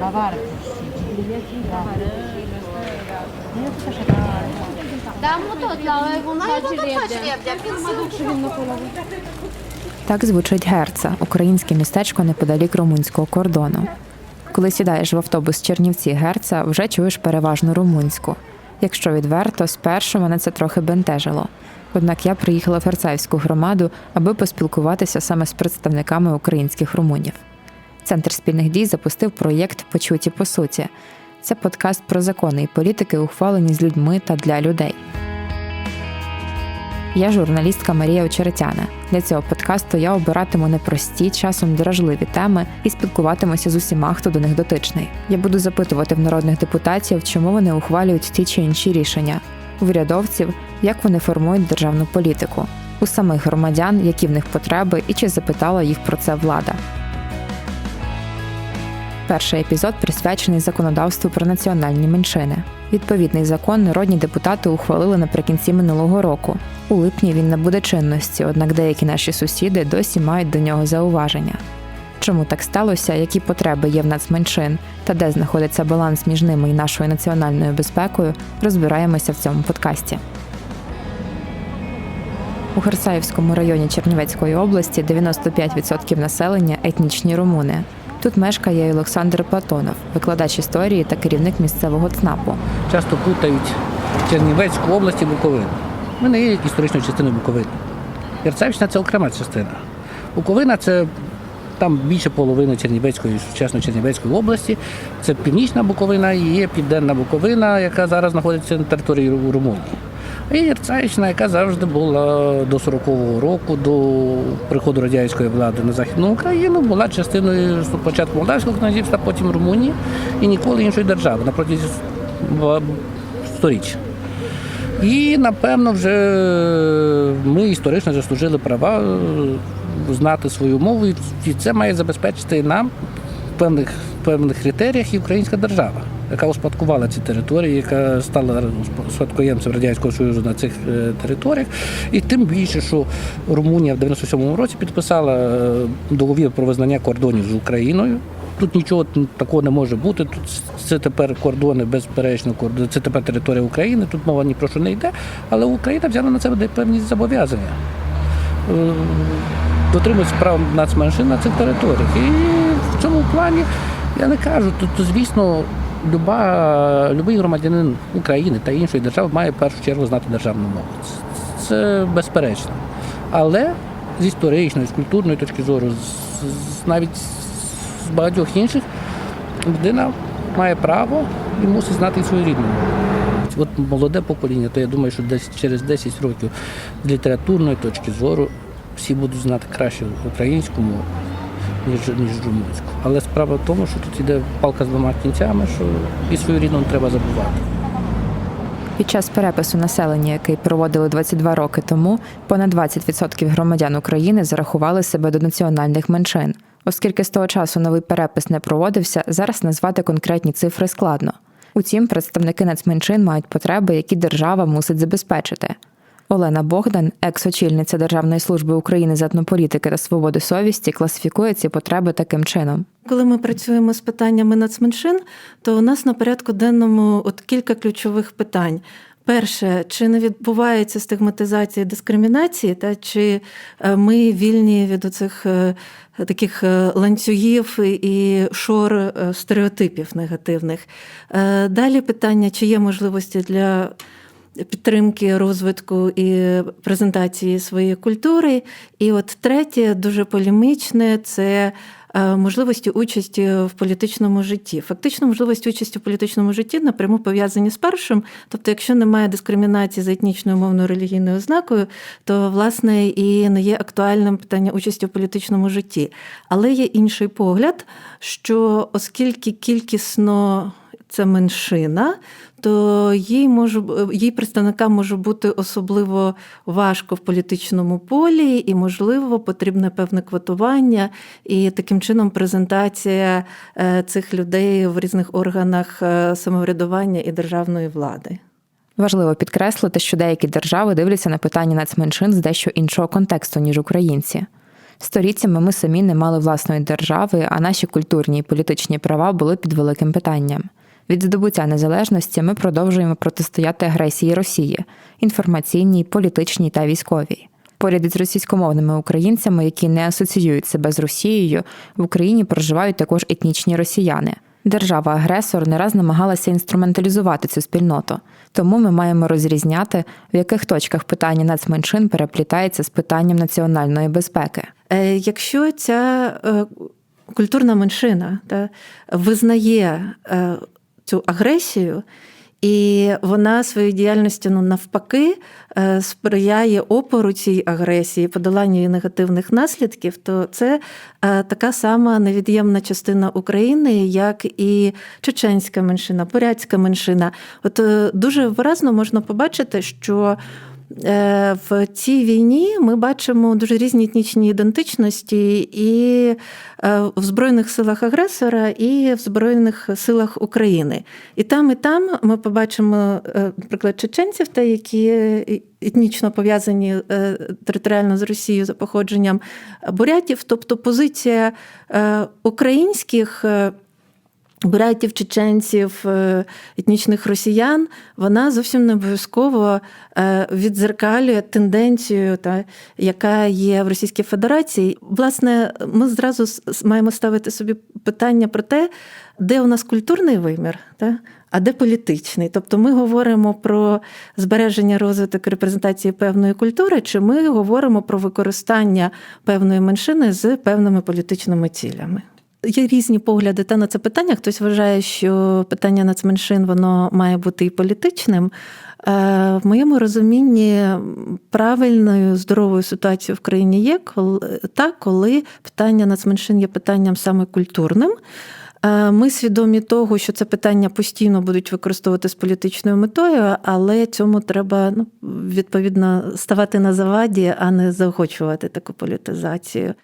Точно Так звучить Герца, українське містечко неподалік румунського кордону. Коли сідаєш в автобус Чернівці Герца, вже чуєш переважно румунську. Якщо відверто, спершу мене це трохи бентежило. Однак я приїхала в Герцаївську громаду, аби поспілкуватися саме з представниками українських румунів. Центр спільних дій запустив проєкт Почуті по суті. Це подкаст про закони і політики, ухвалені з людьми та для людей. Я журналістка Марія Очеретяна. Для цього подкасту я обиратиму непрості, часом дражливі теми і спілкуватимуся з усіма, хто до них дотичний. Я буду запитувати в народних депутатів, чому вони ухвалюють ті чи інші рішення, у урядовців, як вони формують державну політику, у самих громадян, які в них потреби, і чи запитала їх про це влада. Перший епізод присвячений законодавству про національні меншини. Відповідний закон народні депутати ухвалили наприкінці минулого року. У липні він набуде чинності, однак деякі наші сусіди досі мають до нього зауваження. Чому так сталося, які потреби є в нацменшин та де знаходиться баланс між ними і нашою національною безпекою, розбираємося в цьому подкасті. У Херсаївському районі Чернівецької області 95% населення етнічні румуни. Тут мешкає Олександр Платонов, викладач історії та керівник місцевого ЦНАПу. часто путають Чернівецьку область і Буковину. Ми не є історичною частиною Буковини. Ярцевщина це окрема частина. Буковина це там більше половини Чернівецької, сучасної Чернівецької області. Це північна Буковина і є південна Буковина, яка зараз знаходиться на території Румунії. І Ярцевщина, яка завжди була до 40-го року, до приходу радянської влади на Західну Україну, була частиною спочатку Молдавського князівства, потім Румунії і ніколи іншої держави на протязі ба- сторіч. І напевно вже ми історично заслужили права е, знати свою мову, і це має забезпечити нам в певних, в певних критеріях і українська держава, яка успадкувала ці території, яка стала спадкоємцем Радянського Союзу на цих е, територіях. І тим більше, що Румунія в 97-му році підписала е, договір про визнання кордонів з Україною. Тут нічого такого не може бути. Тут це тепер кордони, безперечно, кордони. Це тепер територія України. Тут мова ні про що не йде. Але Україна взяла на себе певні зобов'язання. Е, Дотримується прав нацменшин на цих територіях. І в цьому плані я не кажу, тут, звісно, люба, любий громадянин України та іншої держави має в першу чергу знати державну мову. Це, безперечно. Але з історичної, з культурної точки зору, з, з- навіть з багатьох інших, людина має право і мусить знати свою рідну мову. От молоде покоління, то я думаю, що десь через 10 років з літературної точки зору всі будуть знати краще українську мову, ніж, ніж румунську. Але справа в тому, що тут іде палка з двома кінцями, що і свою рідну треба забувати. Під час перепису населення, який проводили 22 роки тому, понад 20% громадян України зарахували себе до національних меншин. Оскільки з того часу новий перепис не проводився, зараз назвати конкретні цифри складно. Утім, представники нацменшин мають потреби, які держава мусить забезпечити. Олена Богдан, екс-очільниця Державної служби України з етнополітики та свободи совісті, класифікує ці потреби таким чином. Коли ми працюємо з питаннями нацменшин, то у нас на порядку денному от кілька ключових питань. Перше, чи не відбувається стигматизація дискримінації, та чи е, ми вільні від оцих е, таких е, ланцюгів і шор стереотипів негативних? Далі питання, чи є можливості для підтримки розвитку і презентації своєї культури. І от третє, дуже полемічне, це е, можливості участі в політичному житті. Фактично, можливості участі в політичному житті напряму пов'язані з першим. Тобто, якщо немає дискримінації за етнічною мовною релігійною ознакою, то власне і не є актуальним питання участі в політичному житті. Але є інший погляд, що оскільки кількісно це меншина, то їй може їй представникам може бути особливо важко в політичному полі, і, можливо, потрібне певне квотування, і таким чином презентація е, цих людей в різних органах е, самоврядування і державної влади. Важливо підкреслити, що деякі держави дивляться на питання нацменшин з дещо іншого контексту, ніж українці. Сторіччями ми самі не мали власної держави, а наші культурні і політичні права були під великим питанням. Від здобуття незалежності ми продовжуємо протистояти агресії Росії інформаційній, політичній та військовій. Поряд із російськомовними українцями, які не асоціюють себе з Росією, в Україні проживають також етнічні росіяни. Держава-агресор не раз намагалася інструменталізувати цю спільноту, тому ми маємо розрізняти, в яких точках питання нацменшин переплітається з питанням національної безпеки. Е, Якщо ця е, культурна меншина та, визнає е, цю агресію, і вона своєю діяльністю ну, навпаки е, сприяє опору цій агресії, подоланню негативних наслідків, то це е, така сама невід'ємна частина України, як і чеченська меншина, порядська меншина. От е, дуже виразно можна побачити, що В цій війні ми бачимо дуже різні етнічні ідентичності і е, в Збройних силах агресора, і в Збройних силах України. І там, і там ми побачимо, е, наприклад, чеченців, та які етнічно пов'язані е, територіально з Росією за походженням бурятів, тобто позиція е, українських. Бурятів, чеченців, е, етнічних росіян, вона зовсім не обов'язково е, відзеркалює тенденцію, та, яка є в Російській Федерації. Власне, ми зразу маємо ставити собі питання про те, де у нас культурний вимір, та, а де політичний. Тобто ми говоримо про збереження розвиток репрезентації певної культури, чи ми говоримо про використання певної меншини з певними політичними цілями. Є різні погляди та на це питання. Хтось вважає, що питання нацменшин воно має бути і політичним. Е, В моєму розумінні правильною здоровою ситуацією в країні є та коли питання нацменшин є питанням саме культурним. Е, Ми свідомі того, що це питання постійно будуть використовувати з політичною метою, але цьому треба ну, відповідно ставати на заваді, а не заохочувати таку політизацію.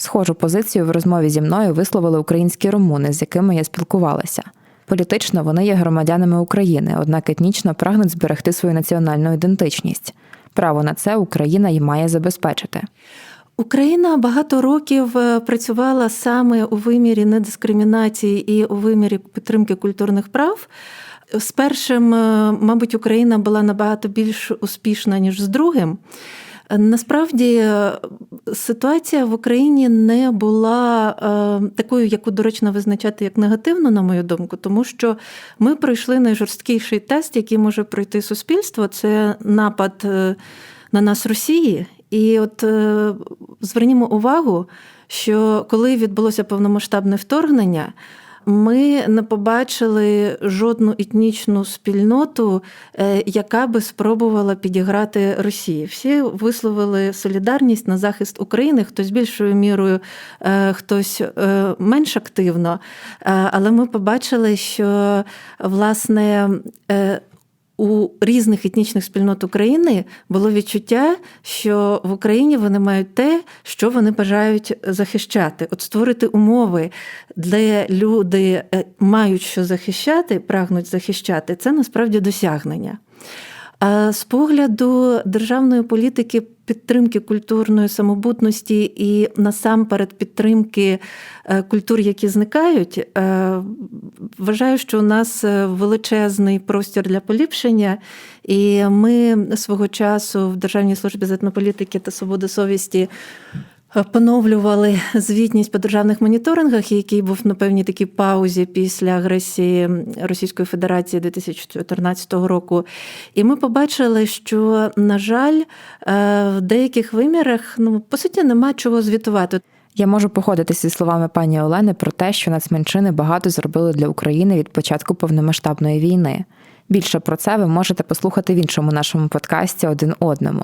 Схожу позицію в розмові зі мною висловили українські румуни, з якими я спілкувалася. Політично вони є громадянами України, однак етнічно прагнуть зберегти свою національну ідентичність. Право на це Україна й має забезпечити. Україна багато років е, працювала саме у вимірі недискримінації і у вимірі підтримки культурних прав. З першим, е, мабуть, Україна була набагато більш успішна, ніж з другим. Насправді е, ситуація в Україні не була е, такою, яку доречно визначати як негативну, на мою думку, тому що ми пройшли найжорсткіший тест, який може пройти суспільство. Це напад е, на нас Росії. І от звернімо увагу, що коли відбулося повномасштабне вторгнення, ми не побачили жодну етнічну спільноту, е, яка би спробувала підіграти Росії. Всі висловили солідарність на захист України, хтось більшою мірою, е, хтось е, менш активно. Але ми побачили, що власне. У різних етнічних спільнот України було відчуття, що в Україні вони мають те, що вони бажають захищати, от створити умови, де люди е, мають що захищати, прагнуть захищати, це насправді досягнення. А з погляду державної політики підтримки культурної самобутності і насамперед підтримки е, культур, які зникають, е, вважаю, що у нас е, величезний простір для поліпшення, і ми свого часу в Державній службі з етнополітики та свободи совісті. Поновлювали звітність по державних моніторингах, який був на певній такій паузі після агресії Російської Федерації 2014 року. І ми побачили, що, на жаль, е, в деяких вимірах ну, по суті нема чого звітувати. Я можу походитися зі словами пані Олени про те, що нацменшини багато зробили для України від початку повномасштабної війни. Більше про це ви можете послухати в іншому нашому подкасті один одному.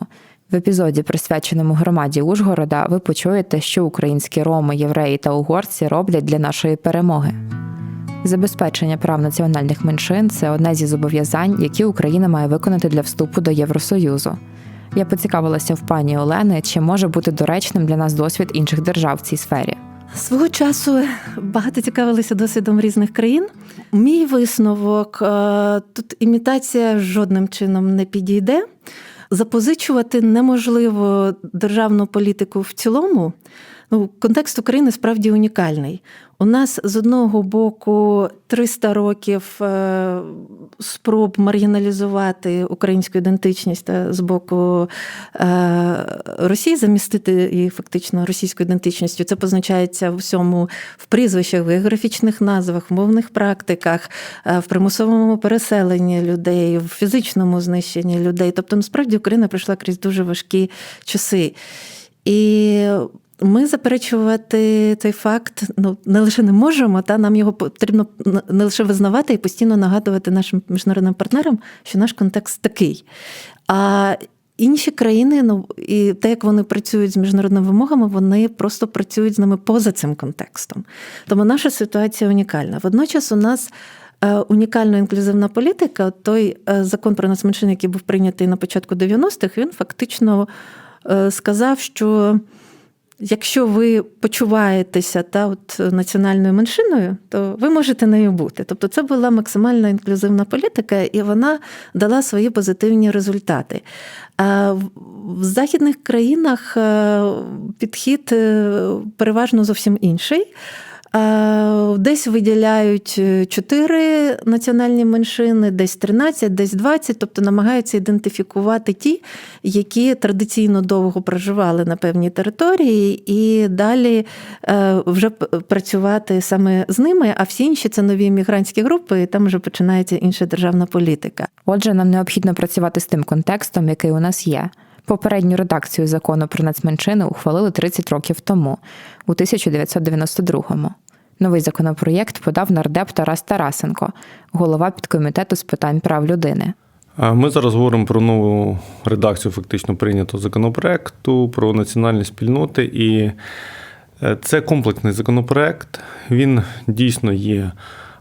В епізоді, присвяченому громаді Ужгорода, ви почуєте, що українські роми, євреї та угорці роблять для нашої перемоги. Забезпечення прав національних меншин це одне зі зобов'язань, які Україна має виконати для вступу до Євросоюзу. Я поцікавилася в пані Олени, чи може бути доречним для нас досвід інших держав в цій сфері. Свого часу багато цікавилися досвідом різних країн. Мій висновок е, тут імітація жодним чином не підійде. Запозичувати неможливо державну політику в цілому. Ну, контекст України справді унікальний. У нас з одного боку 300 років е, спроб маргіналізувати українську ідентичність та з боку е, Росії, замістити її фактично російською ідентичністю. Це позначається в всьому в прізвищах, в географічних назвах, в мовних практиках, е, в примусовому переселенні людей, в фізичному знищенні людей. Тобто, насправді Україна пройшла крізь дуже важкі часи. І ми заперечувати цей факт ну, не лише не можемо, та нам його потрібно не лише визнавати і постійно нагадувати нашим міжнародним партнерам, що наш контекст такий. А інші країни, ну і те, як вони працюють з міжнародними вимогами, вони просто працюють з ними поза цим контекстом. Тому наша ситуація унікальна. Водночас у нас. е, Унікальна інклюзивна політика, той е, закон про нацменшини, який був прийнятий на початку 90-х, він фактично е, сказав, що Якщо ви почуваєтеся та от національною меншиною, то ви можете нею бути. Тобто, це була максимальна інклюзивна політика, і вона дала свої позитивні результати. А в- в західних країнах е, підхід е, переважно зовсім інший. Е, Десь виділяють е, чотири національні меншини, десь 13, десь 20, тобто намагаються ідентифікувати ті, які традиційно довго проживали на певній території, і далі е, вже працювати саме з ними, а всі інші це нові мігрантські групи, і там вже починається інша державна політика. Отже, нам необхідно працювати з тим контекстом, який у нас є. Попередню редакцію закону про нацменшини ухвалили 30 років тому, у 1992-му. Новий законопроєкт подав нардеп Тарас Тарасенко, голова підкомітету з питань прав людини. Ми зараз говоримо про нову редакцію фактично прийнятого законопроекту про національні спільноти. І е, це комплексний законопроект. Він дійсно є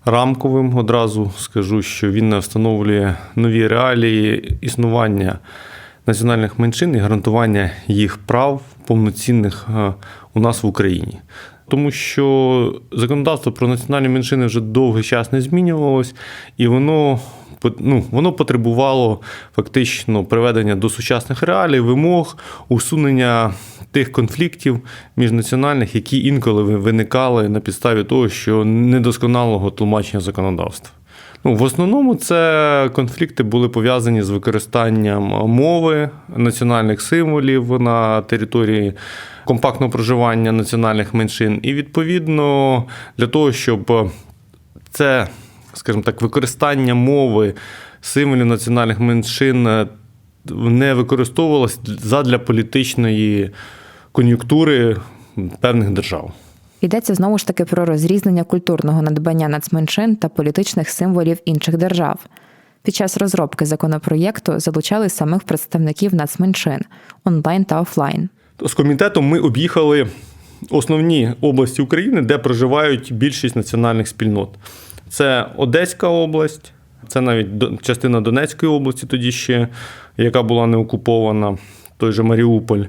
рамковим. Одразу скажу, що він не встановлює нові реалії існування національних меншин і гарантування їх прав повноцінних е, у нас в Україні. Тому що законодавство про національні меншини вже довгий час не змінювалось, і воно ну, воно потребувало фактично приведення до сучасних реалій, вимог, усунення тих конфліктів міжнаціональних, які інколи ви- виникали на підставі того, що недосконалого тлумачення законодавства. Ну, в основному це конфлікти були пов'язані з використанням мови, національних символів на території компактного проживання національних меншин. І відповідно для того, щоб це, скажімо так, використання мови, символів національних меншин е, не використовувалось задля політичної кон'юнктури певних держав. Йдеться знову ж таки про розрізнення культурного надбання нацменшин та політичних символів інших держав. Під час розробки законопроєкту залучали самих представників нацменшин онлайн та офлайн. З комітетом ми об'їхали основні області України, де проживають більшість національних спільнот. Це Одеська область, це навіть частина Донецької області, тоді ще, яка була не окупована, той же Маріуполь.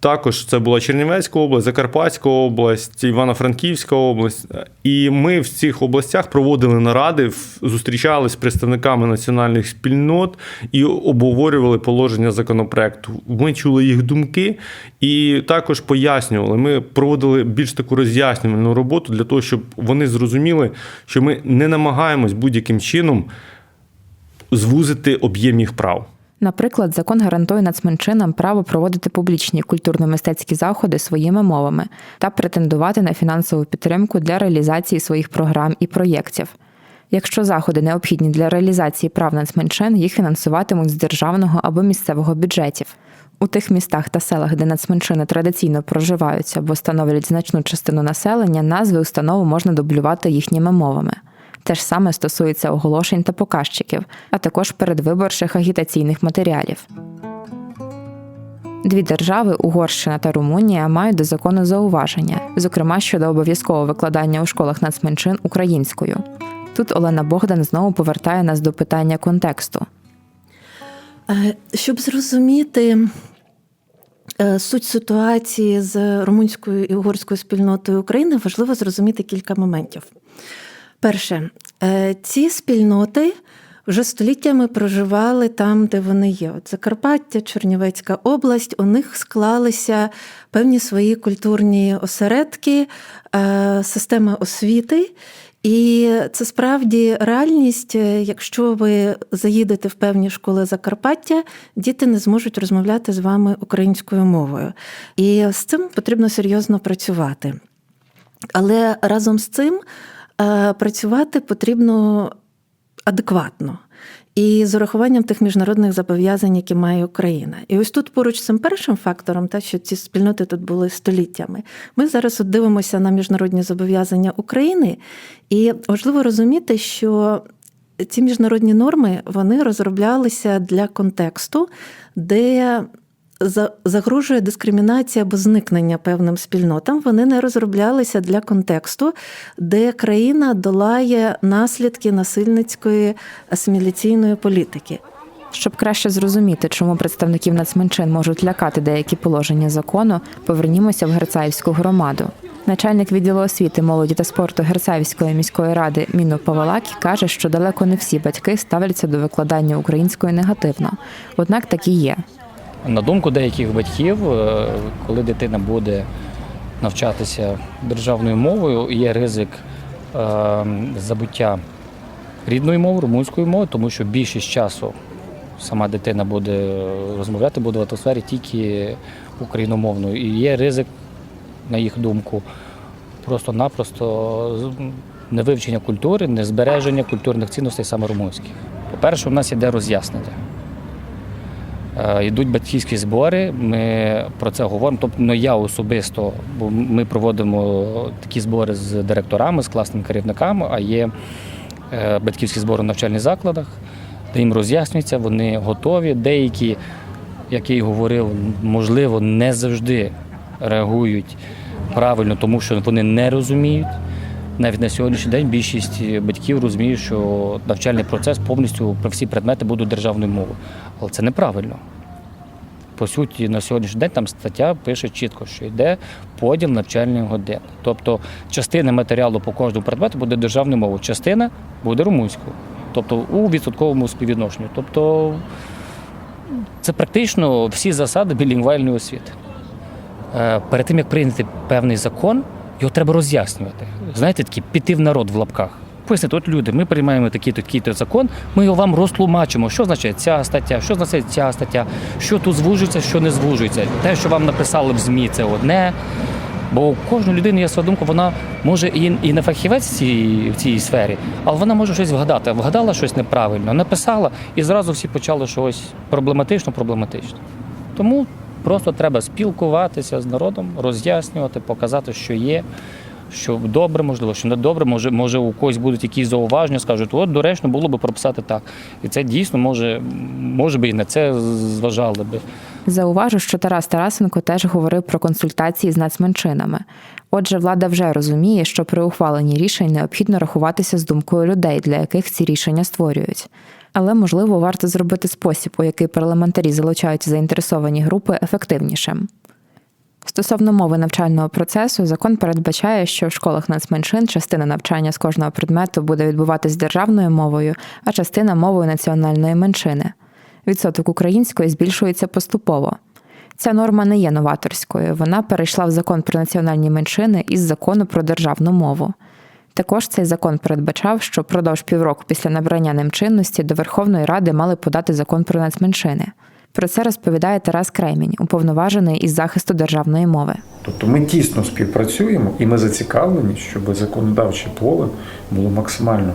Також це була Чернівецька область, Закарпатська область, Івано-Франківська область. І ми в цих областях проводили наради, зустрічалися з представниками національних спільнот і обговорювали положення законопроекту. Ми чули їх думки і також пояснювали. Ми проводили більш таку роз'яснювальну роботу для того, щоб вони зрозуміли, що ми не намагаємось будь-яким чином звузити об'єм їх прав. Наприклад, закон гарантує нацменшинам право проводити публічні культурно-мистецькі заходи своїми мовами та претендувати на фінансову підтримку для реалізації своїх програм і проєктів. Якщо заходи необхідні для реалізації прав нацменшин, їх фінансуватимуть з державного або місцевого бюджетів. У тих містах та селах, де нацменшини традиційно проживають або становлять значну частину населення, назви установ можна дублювати їхніми мовами. Те ж саме стосується оголошень та показчиків, а також передвиборчих агітаційних матеріалів. Дві держави, Угорщина та Румунія, мають до закону зауваження, зокрема щодо обов'язкового викладання у школах нацменшин українською. Тут Олена Богдан знову повертає нас до питання контексту. Е, Щоб зрозуміти е, суть ситуації з румунською і угорською спільнотою України, важливо зрозуміти кілька моментів. Перше, е, ці спільноти вже століттями проживали там, де вони є. От Закарпаття, Чернівецька область, у них склалися певні свої культурні осередки, е, система освіти. І це справді реальність. Е, Якщо ви заїдете в певні школи Закарпаття, діти не зможуть розмовляти з вами українською мовою. І з цим потрібно серйозно працювати. Але разом з цим працювати потрібно адекватно. І з урахуванням тих міжнародних зобов'язань, які має Україна. І ось тут поруч з цим першим фактором, та що ці спільноти тут були століттями. Ми зараз от дивимося на міжнародні зобов'язання України, і важливо розуміти, що ці міжнародні норми вони розроблялися для контексту, де загрожує дискримінація або зникнення певним спільнотам. Вони не розроблялися для контексту, де країна долає наслідки насильницької асиміляційної політики. Щоб краще зрозуміти, чому представників нацменшин можуть лякати деякі положення закону, повернімося в Герцаївську громаду. Начальник відділу освіти, молоді та спорту Герцаївської міської ради Міно Павалакі каже, що далеко не всі батьки ставляться до викладання української негативно. Однак так і є. На думку деяких батьків, е, коли дитина буде навчатися державною мовою, є ризик е, забуття рідної мови, румунської мови, тому що більшість часу сама дитина буде розмовляти, буде в атмосфері тільки україномовною. І є ризик, на їх думку, просто-напросто невивчення культури, незбереження культурних цінностей саме румунських. По-перше, у нас іде роз'яснення. Е, Йдуть батьківські збори, ми про це говоримо. Тобто не я особисто, бо ми проводимо такі збори з директорами, з класними керівниками, а є е, батьківські збори в навчальних закладах, де їм роз'яснюється, вони готові. Деякі, як я і говорив, можливо, не завжди реагують правильно, тому що вони не розуміють. Навіть на сьогоднішній день більшість батьків розуміють, що навчальний процес повністю про всі предмети будуть державною мовою. Але це неправильно. По суті, на сьогоднішній день там стаття пише чітко, що йде поділ навчальних годин. Тобто частина матеріалу по кожному предмету буде державною мовою, частина буде румунською. Тобто у відсотковому співвідношенні. Тобто це практично всі засади білінгвальної освіти. Е, Перед тим, як прийняти певний закон, його треба роз'яснювати. Знаєте, такі піти в народ в лапках. Пояснити, от люди, ми приймаємо такий-то такий-то закон, ми його вам розтлумачимо, що означає ця стаття, що означає ця стаття, що тут звужується, що не звужується. Те, що вам написали в ЗМІ, це одне. Бо у кожної людини є своя думка, вона може і, і не фахівець в цій, в цій сфері, але вона може щось вгадати. Вгадала щось неправильно, написала, і зразу всі почали щось проблематично, проблематично. Тому просто треба спілкуватися з народом, роз'яснювати, показати, що є, що добре, можливо, що не добре. Може, може у когось будуть якісь зауваження, скажуть, от доречно було би прописати так. І це дійсно може, може би і на це зважали би. Зауважу, що Тарас Тарасенко теж говорив про консультації з нацменшинами. Отже, влада вже розуміє, що при ухваленні рішень необхідно рахуватися з думкою людей, для яких ці рішення створюють. Але можливо варто зробити спосіб, у який парламентарі залучають заінтересовані групи, ефективнішим. Стосовно мови навчального процесу, закон передбачає, що в школах нацменшин частина навчання з кожного предмету буде відбуватись державною мовою, а частина мовою національної меншини. Відсоток української збільшується поступово. Ця норма не є новаторською. Вона перейшла в закон про національні меншини із закону про державну мову. Також цей закон передбачав, що впродовж півроку після набрання ним чинності до Верховної Ради мали подати закон про нацменшини. Про це розповідає Тарас Кремінь, уповноважений із захисту державної мови. Тобто ми тісно співпрацюємо і ми зацікавлені, щоб законодавче поле було максимально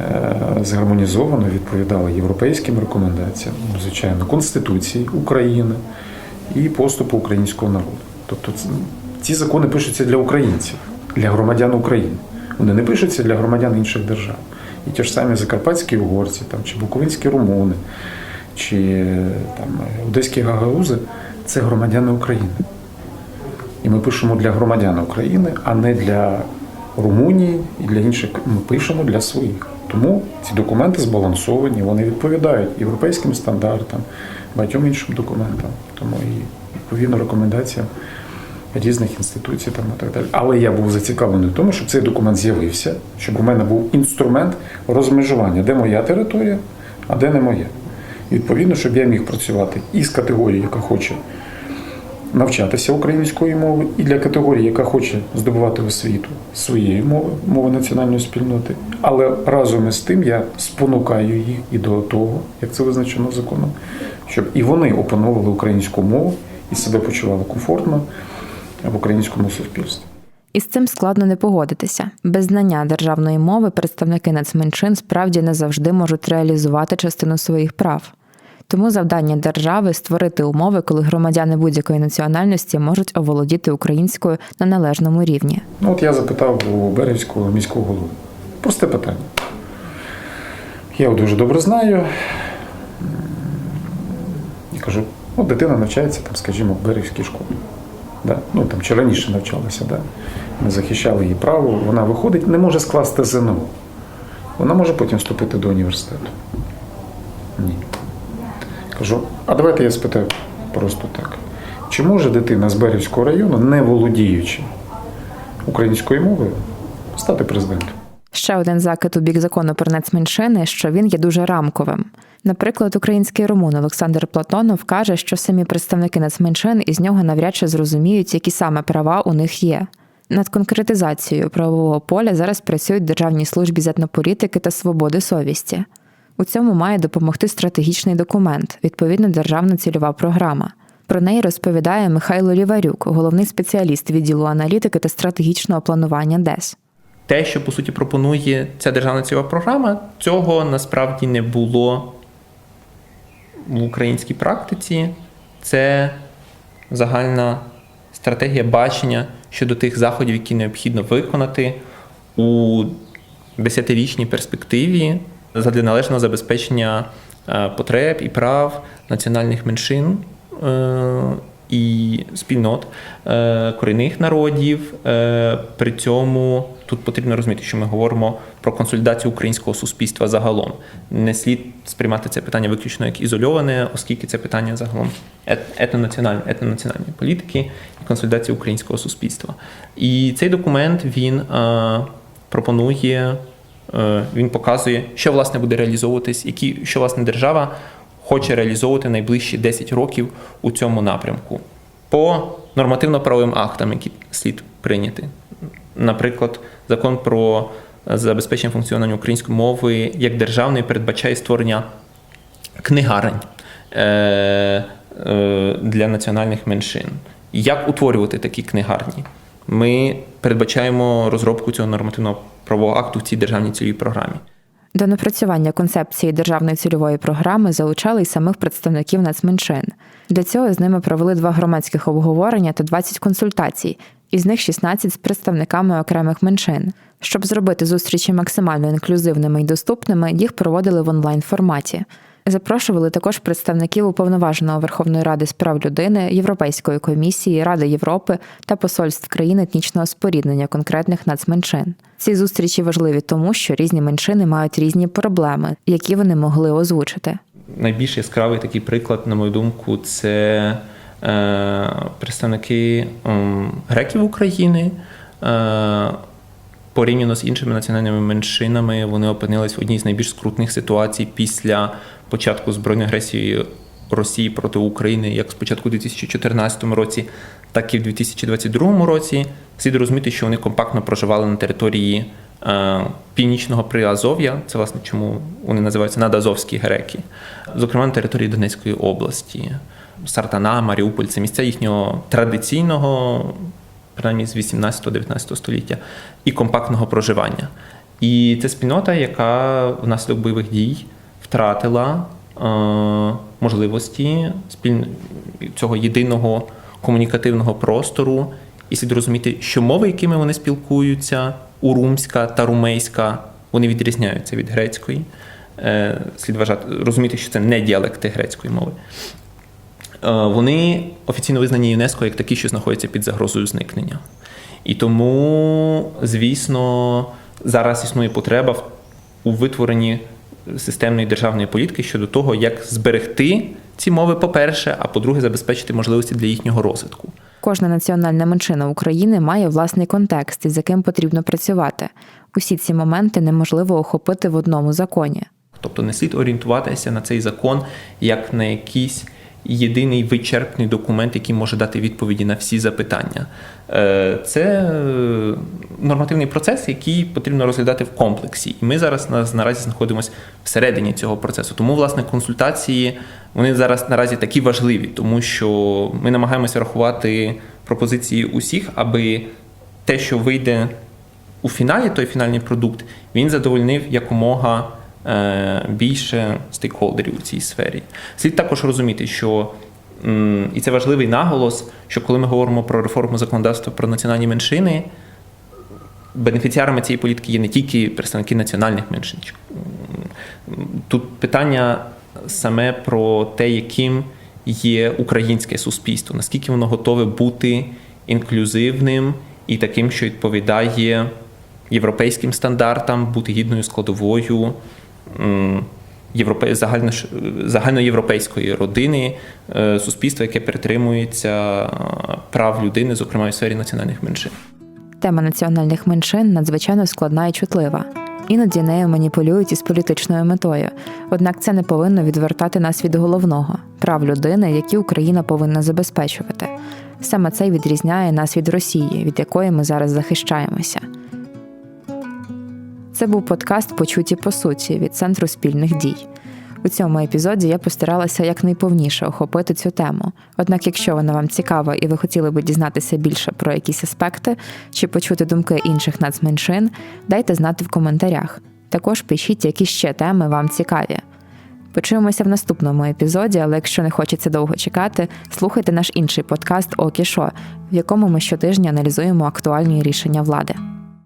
е, згармонізовано, відповідало європейським рекомендаціям, звичайно, Конституції України і поступу українського народу. Тобто ці закони пишуться для українців, для громадян України. Вони не пишуться для громадян інших держав. І ті ж самі закарпатські угорці, там, чи буковинські румуни, чи там, одеські гагаузи це громадяни України. І ми пишемо для громадян України, а не для Румунії і для інших. Ми пишемо для своїх. Тому ці документи збалансовані, вони відповідають європейським стандартам, багатьом іншим документам. Тому і відповідно рекомендаціям різних інституцій там, і так далі. Але я був зацікавлений в тому, щоб цей документ з'явився, щоб у мене був інструмент розмежування, де моя територія, а де не моя. Відповідно, щоб я міг працювати і з категорією, яка хоче навчатися української мови, і для категорії, яка хоче здобувати освіту своєї мови, мови національної спільноти. Але разом із тим я спонукаю їх і до того, як це визначено законом, щоб і вони опановували українську мову і себе почували комфортно в українському суспільстві. Із цим складно не погодитися. Без знання державної мови представники нацменшин справді не завжди можуть реалізувати частину своїх прав. Тому завдання держави створити умови, коли громадяни будь-якої національності можуть оволодіти українською на належному рівні. Ну, от я запитав у Берегівського міського голови. Просте питання. Я його дуже добре знаю. І кажу, от дитина навчається, там, скажімо, в Берегівській школі. Да? Ну, там, чи раніше навчалася, да? ми захищали її право, вона виходить, не може скласти ЗНО. Вона може потім вступити до університету. Ні. Кажу, а давайте я спитаю просто так. Чи може дитина з Берівського району, не володіючи українською мовою, стати президентом? Ще один закид у бік закону про нацменшини, що він є дуже рамковим. Наприклад, український румун Олександр Платонов каже, що самі представники нацменшин із нього навряд чи зрозуміють, які саме права у них є. Над конкретизацією правового поля зараз працюють в Державній службі з етнополітики та свободи совісті. У цьому має допомогти стратегічний документ, відповідно державна цільова програма. Про неї розповідає Михайло Ліварюк, головний спеціаліст відділу аналітики та стратегічного планування ДЕС. Те, що по суті пропонує ця державна цільова програма, цього насправді не було в українській практиці. Це загальна стратегія бачення щодо тих заходів, які необхідно виконати у десятирічній перспективі для належного забезпечення е, потреб і прав національних меншин е, і спільнот е, корінних народів. Е, При цьому тут потрібно розуміти, що ми говоримо про консолідацію українського суспільства загалом. Не слід сприймати це питання виключно як ізольоване, оскільки це питання загалом етнонаціональної, етнонаціональної політики і консолідації українського суспільства. І цей документ він е, пропонує, він показує, що власне буде реалізовуватись, які що власне держава хоче реалізовувати найближчі 10 років у цьому напрямку по нормативно-правовим актам, які слід прийняти. Наприклад, закон про забезпечення функціонування української мови як державної передбачає створення книгарень е, е, для національних меншин. Як утворювати такі книгарні? Ми передбачаємо розробку цього нормативного правового акту в цій державній цільовій програмі. До напрацювання концепції державної цільової програми залучали й самих представників нацменшин. Для цього з ними провели два громадських обговорення та 20 консультацій, із них 16 з представниками окремих меншин. Щоб зробити зустрічі максимально інклюзивними і доступними, їх проводили в онлайн форматі. Запрошували також представників уповноваженого Верховної Ради з прав людини, Європейської комісії, Ради Європи та посольств країн етнічного споріднення конкретних нацменшин. Ці зустрічі важливі тому, що різні меншини мають різні проблеми, які вони могли озвучити. найбільш яскравий такий приклад, на мою думку, це е, представники ем, греків України. Порівняно з іншими національними меншинами, вони опинились в одній з найбільш скрутних ситуацій після початку збройної агресії Росії проти України, як спочатку у 2014 році, так і в 2022 році. Слід розуміти, що вони компактно проживали на території е, північного Приазов'я, це власне чому вони називаються надазовські греки, зокрема на території Донецької області, Сартана, Маріуполь це місця їхнього традиційного, принаймні з 18-19 століття, і компактного проживання. І це спільнота, яка внаслідок бойових дій втратила е, можливості спіль... цього єдиного комунікативного простору, і слід розуміти, що мови, якими вони спілкуються, урумська та румейська, вони відрізняються від грецької. Е, слід вважати, розуміти, що це не діалекти грецької мови. Е, Вони офіційно визнані ЮНЕСКО як такі, що знаходяться під загрозою зникнення. І тому, звісно, зараз існує потреба у витворенні системної державної політики щодо того, як зберегти ці мови, по-перше, а по-друге, забезпечити можливості для їхнього розвитку. Кожна національна меншина України має власний контекст, із яким потрібно працювати. Усі ці моменти неможливо охопити в одному законі. Тобто не слід орієнтуватися на цей закон як на якийсь єдиний вичерпний документ, який може дати відповіді на всі запитання. Е, Це е, нормативний процес, який потрібно розглядати в комплексі. І ми зараз наразі знаходимося всередині цього процесу. Тому, власне, консультації вони зараз наразі такі важливі, тому що ми намагаємося рахувати пропозиції усіх, аби те, що вийде у фіналі, той фінальний продукт, він задовольнив якомога більше стейкхолдерів у цій сфері. Слід також розуміти, що і це важливий наголос, що коли ми говоримо про реформу законодавства про національні меншини, бенефіціарами цієї політики є не тільки представники національних меншин. Тут питання саме про те, яким є українське суспільство, наскільки воно готове бути інклюзивним і таким, що відповідає європейським стандартам, бути гідною складовою європе... загально... загальноєвропейської родини, е, суспільства, яке притримується е, прав людини, зокрема в сфері національних меншин. Тема національних меншин надзвичайно складна і чутлива. Іноді нею маніпулюють із політичною метою. Однак це не повинно відвертати нас від головного прав людини, які Україна повинна забезпечувати. Саме це відрізняє нас від Росії, від якої ми зараз захищаємося. Це був подкаст Почуті по суті від Центру спільних дій. У цьому епізоді я постаралася якнайповніше охопити цю тему. Однак, якщо вона вам цікава і ви хотіли би дізнатися більше про якісь аспекти чи почути думки інших нацменшин, дайте знати в коментарях. Також пишіть, які ще теми вам цікаві. Почуємося в наступному епізоді, але якщо не хочеться довго чекати, слухайте наш інший подкаст Окі Шо, в якому ми щотижня аналізуємо актуальні рішення влади.